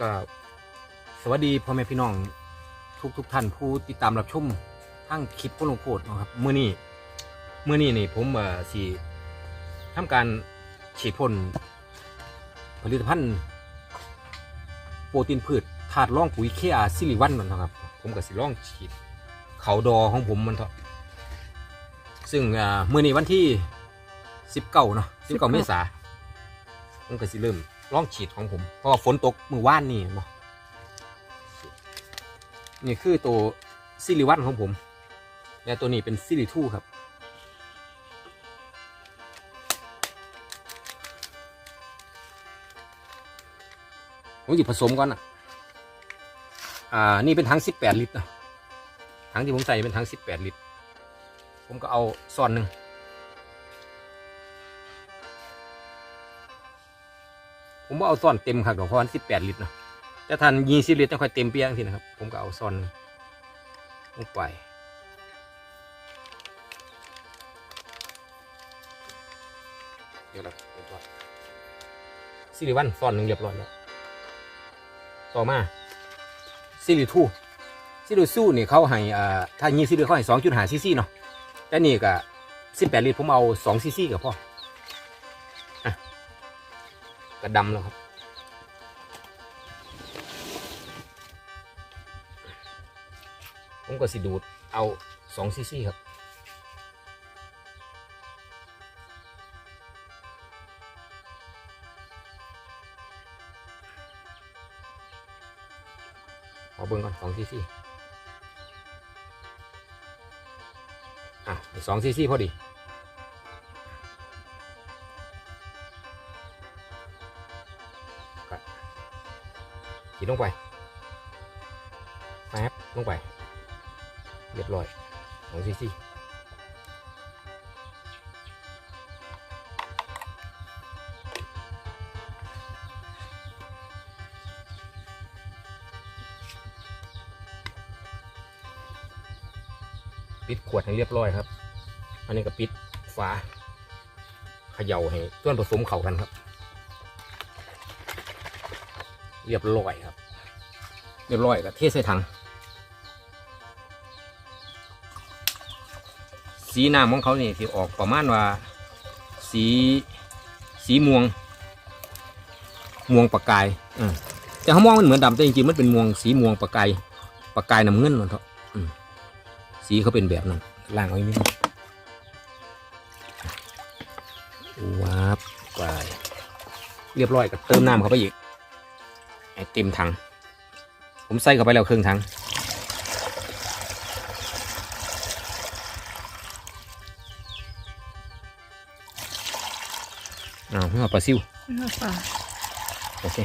ก็สวัสดีพ่อแม่พี่น้องทุกทุกท่านผู้ติดตามรับชมทั้งคลิปพ่อหลวงโคตรนะครับเมื่อนี้เมื่อนี้นี่ผมเอ่อสีทำการฉีดพ่นผลิตภัณฑ์โปรตีนพืชถาดร่องปุ๋ยเคอาซิลิวันนั่นนะครับ ผมก็สิร่องฉีดเขาดอของผมมันเถอะซึ่งเมื่อนี้วันที่สิบเก้าเนาะสิบเก้าเมษาผมก็สิเริ่ม ร่องฉีดของผม เพราะว่าฝนตกมือว่านนี่เนาะนี่คือตัวซิลิวันของผม และตัวนี้เป็นซิลิทูครับ ผมหยิบผสมก่อนอะ อ่า นี่เป็นถัง18 ลิตรนะถังที่ผมใส่เป็นถัง18 ลิตร ผมก็เอาซ่อนหนึ่ง ผมว่าเอาซ่อนเต็มครับดอกเพราะมัน18ลิตรเนาะแต่ทันยี่สิบลิตรจะค่อยเต็มเปียงทีนะครับ ผมก็เอาซ่อนลงไปเดี๋ยวเราเรียบร้อยซิลิวันซ่อนหนึ่งเรียบร้อยแล้วต่อมาซิลิทูซิลิซูนี่เขาให้อ่าถ้ายีซิบลิเขาให้สองจุดห้าซีซีเนาะแต่นี่ก็สิบแปดลิตรผมเอาสองซีซีกับพ่อ กระดำแล้วครับ ผมก็สิดูดเอาสองซีซีครับขอเบิ่งก่อนสองซีซีอะสองซีซีพอดี ลงไปแป๊บลงไป เรียบร้อยสองซีซีปิดขวดให้เรียบร้อยครับ อันนี้ก็ปิดฝาเขย่าให้ส่วนผสมเข้ากันครับ เรียบร้อยครับ เรียบร้อยก็เทใส่ถัง สีน้ำของเขานี่ที่ออกประมาณว่า สีสีม่วง ม่วงประกายอแต่เขามองมันเหมือนดำแต่จริงๆมันเป็นม่วงสีม่วงประกายประกายน้ำเงินมันเถอะสีเขาเป็นแบบนั้นล่างไว้นิดนึงว้าบไปเรียบร้อยก็เติมน้ำเข้าไปอีก เต็มถัง ผมใส่เข้าไปแล้วครึ่งถัง อ้าวไม่เอาปลาซิวไม่เอาป่าโอเค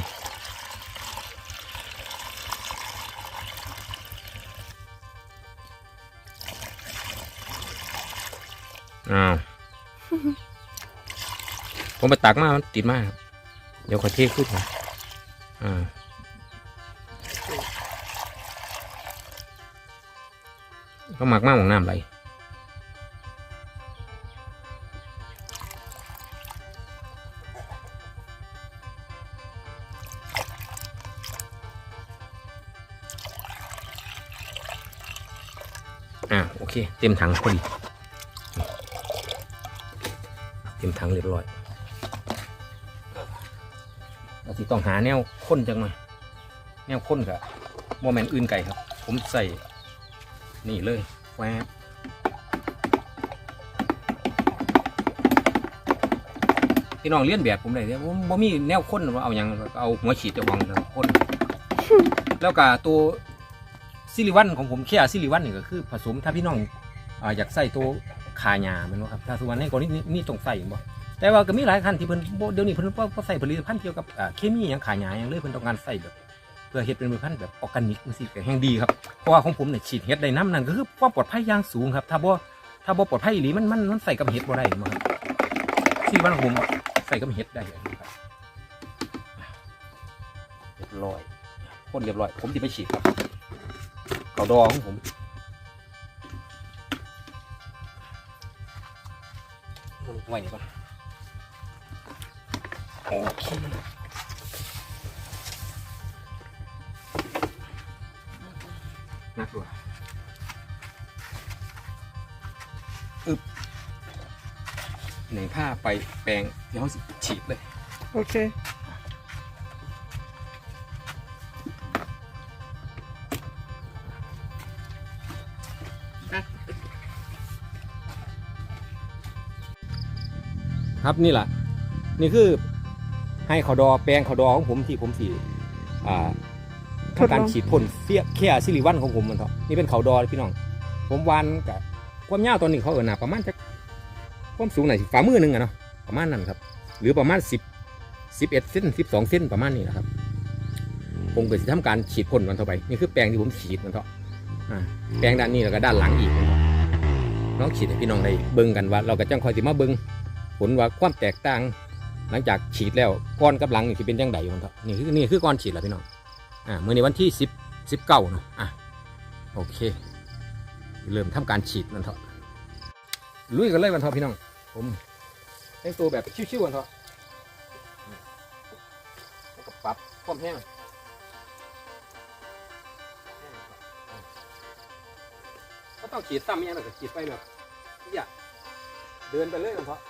อ้าวผมไปตักมามันติดมากครับเดี๋ยวขอเทขึ้นครับอ่า ก็หมักมากของน้ำไหลอ่าโอเค เต็มถังพอดี เต็มถังเรียบร้อยเราที่ต้องหาแนวข้นจังหน่อยแนวข้นกับโมเมนต์อื่นไก่ครับ ผมใส่ นี่เลยแวบพี่น้องเลี้ยนแบบผมเลยเนี่ยผมบ่มีแนวข้นว่าเอาอย่างเอาหัวฉีดจะวางข้นแล้วก็ตัวซิลิวันของผมแค่ซิลิวันนี่ก็คือผสมถ้าพี่น้องออยากใส่ตัวขายามันบ่ครับถ้าทุกวันนี้ก่อนนี้นี่ต้องใส่บ่แต่ว่าก็มีหลายคันที่เพิ่นเดี๋ยวนี้เพิ่นบ่บ่ใส่ผลิตภัณฑ์เกี่ยวกับเคมีหยังขายาหยังเลยเพิ่นต้องการใส่แบบ พื่อเฮ็ดเป็นผลิตภัณฑ์แบบออร์แกนิกจังซี่ก็แห่งดีครับเพราะว่าของผมเนี่ยฉีดเห็ดได้น้ำนั่นก็คือความปลอดภัยอย่างสูงครับ ถ้าบ่ถ้าบ่ปลอดภัยอีหลีมันมันมันใส่กับเห็ดบ่ได้มาครับซิลิวันขอผมใส่กับเห็ดได้ครับเรียบร้อยพ่นเรียบร้อย ผมสิไปฉีดครับเขาดองของผมไว้นี่ก่อนโอเค หนึ่งผ้าไปแปลงที่เขาสิฉีดเลย โอเคครับนี่แหละนี่คือให้เขาดอแปลงเขาดอของผมที่ผมสีอ่าทดลองทำการฉีดพ่นเฟี้ยเคียซิลิวันของผมมันเถอะนี่เป็นเขาดอเลยพี่น้อง ผมวานกับความยาวตอนนี้เขาเออหนาประมาณจะ ความสูงไหนฝ่ามือหนึ่งอะเนาะประมาณนั้นครับ หรือประมาณสิบสิบเอ็ดเซนสิบสองเซนประมาณนี้นะครับผมก็จะทำการฉีดพ่นมันเข้าไปนี่คือแปลงที่ผมฉีดมันเถอะอ่าแปลงด้านนี้แล้วก็ด้านหลังอีกน้องฉีดให้พี่น้องได้เบิ่งกันว่า เราก็จังคอยสิมาเบิ่งผลว่าความแตกต่าง หลังจากฉีดแล้วก้อนกับหลังนี่สิเป็นยังไงมันเถอะนี่คือนี่คือก้อนฉีดแล้วพี่น้องอ่าเมื่อในวันที่สิบสิบเก้าเนาะอะโอเค เริ่มทำการฉีดมันเถอะลุยกันเลยมันเถอะพี่น้อง ผมแต่งตัวแบบชิวๆกันเถอะแล้วก็ปรับความแห้งก็ต้องขีดซ้ำอยังไงก็ฉีดไปแบบอย่าเดินไปเรื่อยกันเถอะ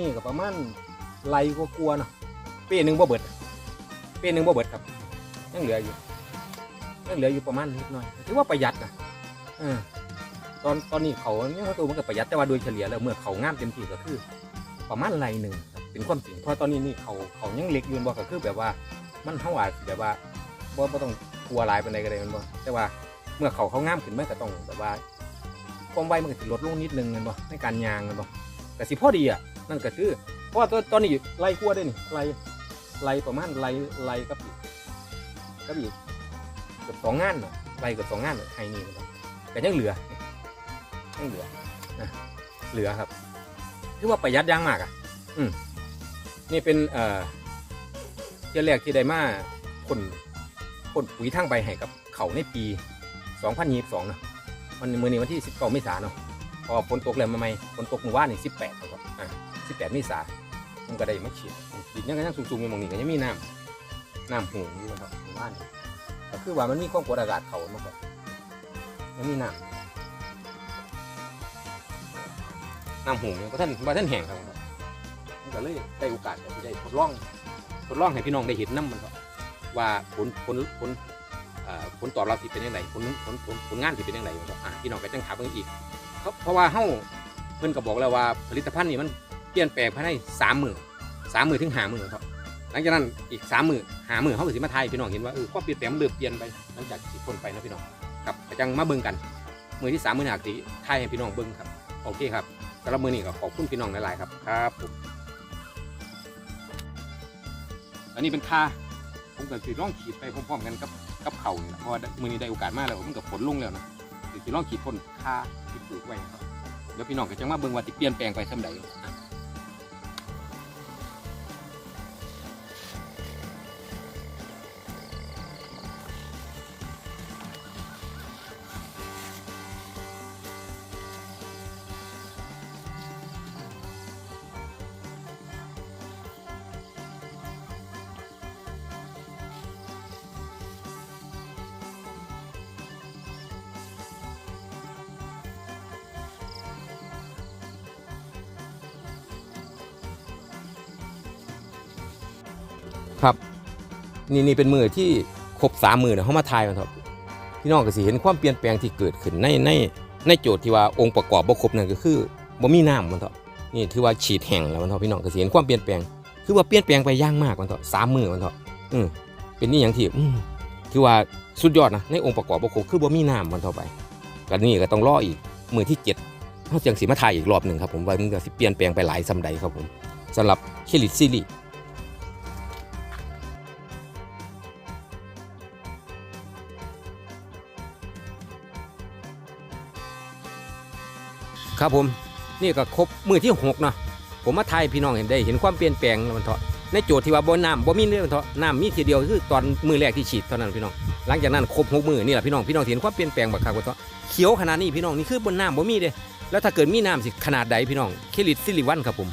นี่ก็ประมาณไหลกว่ากลัวเนาะเป้หนึ่งบ่เบิด เป้หนึ่งบ่เบิดครับยังเหลืออยู่ยังเหลืออยู่ประมาณนิดหน่อยถือว่าประหยัดนะออตอนตอนนี้เขาเนี่ยเขาตัวมันก็ประหยัดแต่ว่าโดยเฉลี่ยแล้วเมื่อเขางามเต็มที่ก็คือ ประมาณไหลหนึ่งเป็นความจริงเพราะตอนนี้นี่เขาเขายังเล็กอยู่บ่ก็คือแบบว่ามันเท่าอาจแบบว่าบ่บ่ต้องกลัวลายเป็นไรก็ได้มันบ่แต่ว่าเมื่อเขาเขางามขึ้นมันก็ต้องแบบว่าความไวมันก็สิลดลงนิดนึงแมันบ่ในการยางแมันบ่ก็สิพอดีอะ นั่นก็คือ เพราะว่าตอนนี้ไล่กลัวได้นี่ไล่ไล่ประมาณไล่ไล่กับอีกกับอีกเกือบสองงานเนาะไล่เกือบสองงานเนาะไอ้นี่นะครับแต่ยังเหลือยังเหลือนะเหลือครับถือว่าประหยัดยางมากอะ อืมนี่เป็นเอ่อเที่แรกที่ได้มาคนคนปุ๋ยทางใบให้กับเขาในปี 2022เนาะมันมือนี้วันที่19เมษายนเนาะ อฝนตกแล้วมาใหม่ฝนตกเมื่อวานนี่สิบแปดครับอ่าสิบแปดเมษามันก็ได้มาฉีดดินยังก็ยังสูงๆอยู่มองนี้ก็ยังมีน้ำน้ำหูอยู่นะครับเมื่อวานนี่ก็คือว่ามันมีความกดอากาศเขามันก็ยังมีน้ำน้ำหูเนี่ยเพราะท่านเพราะท่านแห้งครับมันก็เลยได้โอกาสที่ได้ทดลองทดลองให้พี่น้องได้เห็นน้ำมันก็ว่าผลผลผลผลตอบรับที่เป็นยังไงผลผลผลงานที่เป็นยังไงมันก็อ่าพี่น้องก็จังถามเพิ่งอีก เพราะเพราะว่าเฮาเพิ่นก็บอกแล้วว่าผลิตภัณฑ์นี่มันเปลี่ยนแปลงภายในสามหมื่นสามหมื่นถึงห้าหมื่นครับหลังจากนั้นอีกสามมือหามือเขาก็สิมาไทยพี่น้องเห็นว่าเออความเปลี่ยนแปลงมันเริ่มเปลี่ยนไปหลังจากที่พ้นไปนะพี่น้องครับก็จังมาเบิ่งกันมือที่สามมือหนักที่ไทยให้พี่น้องเบิ่งครับโอเคครับสำหรับมือนี้ก็ขอบคุณพี่น้องหลายๆครับครับผมอันนี้เป็นค่าผมก็สิลองขีดไปพร้อมๆกันกับกับเขาเนี่แหละเพราะว่ามือนี้ได้โอกาสมากแล้วมันก็ฝนลงแล้วนะสิลองขีดพ่นค่า ปลูกไว้ครับแล้วพี่น้องก็จะมาเบิ่งว่าสิเปลี่ยนแปลงไปส่ำใด นี่นี่เป็นมือที่ครบสามมือเนี่ยเขามาทายมันครับพี่น้องก็สิเห็นความเปลี่ยนแปลงที่เกิดขึ้นในในในโจทย์ที่ว่าองค์ประกอบบ่ครบนั่นก็คือบ่มีน้ำมันเถอะนี่ถือว่าฉีดแห้งแล้วมันเถอะพี่น้องก็สิเห็นความเปลี่ยนแปลง คือว่าเปลี่ยนแปลงไปย่างมากมันเถอะสามมือมันเถอะอืมเป็นนี่อย่างที่อืมถือว่าสุดยอดนะในองค์ประกอบบ่ครบคือบ่มีน้ำมันเท่าไปก็นี่ก็ต้องรออีกมือที่เจ็ดเขาจังสิมาถ่ายอีกรอบหนึ่งครับผมว่ามันก็เปลี่ยนแปลงไปหลายสำใดครับผมสำหรับเคลิดซีรีส์ ครับผมนี่ก็ครบมือที่หกเนาะผมมาไทยพี่น้องเห็นได้เห็นความเปลี่ยนแปลงมันเถาะในโจทย์ที่ว่าบนน้ำบ่มีเนื้องเถาะน้ำมีทีเดียวคือตอนมือแรกที่ฉีดเท่านั้นพี่น้องหลังจากนั้นครบหกมือนี่แหละพี่น้องพี่น้องเห็นความเปลี่ยนแปลงบักคักว่าเถาะเขียวขนาดนี้พี่น้องนี่คือบนน้ำบ่มีเด้แล้วถ้าเกิดมีน้ำสิขนาดใดพี่น้องเคลิดซิลิวันครับผม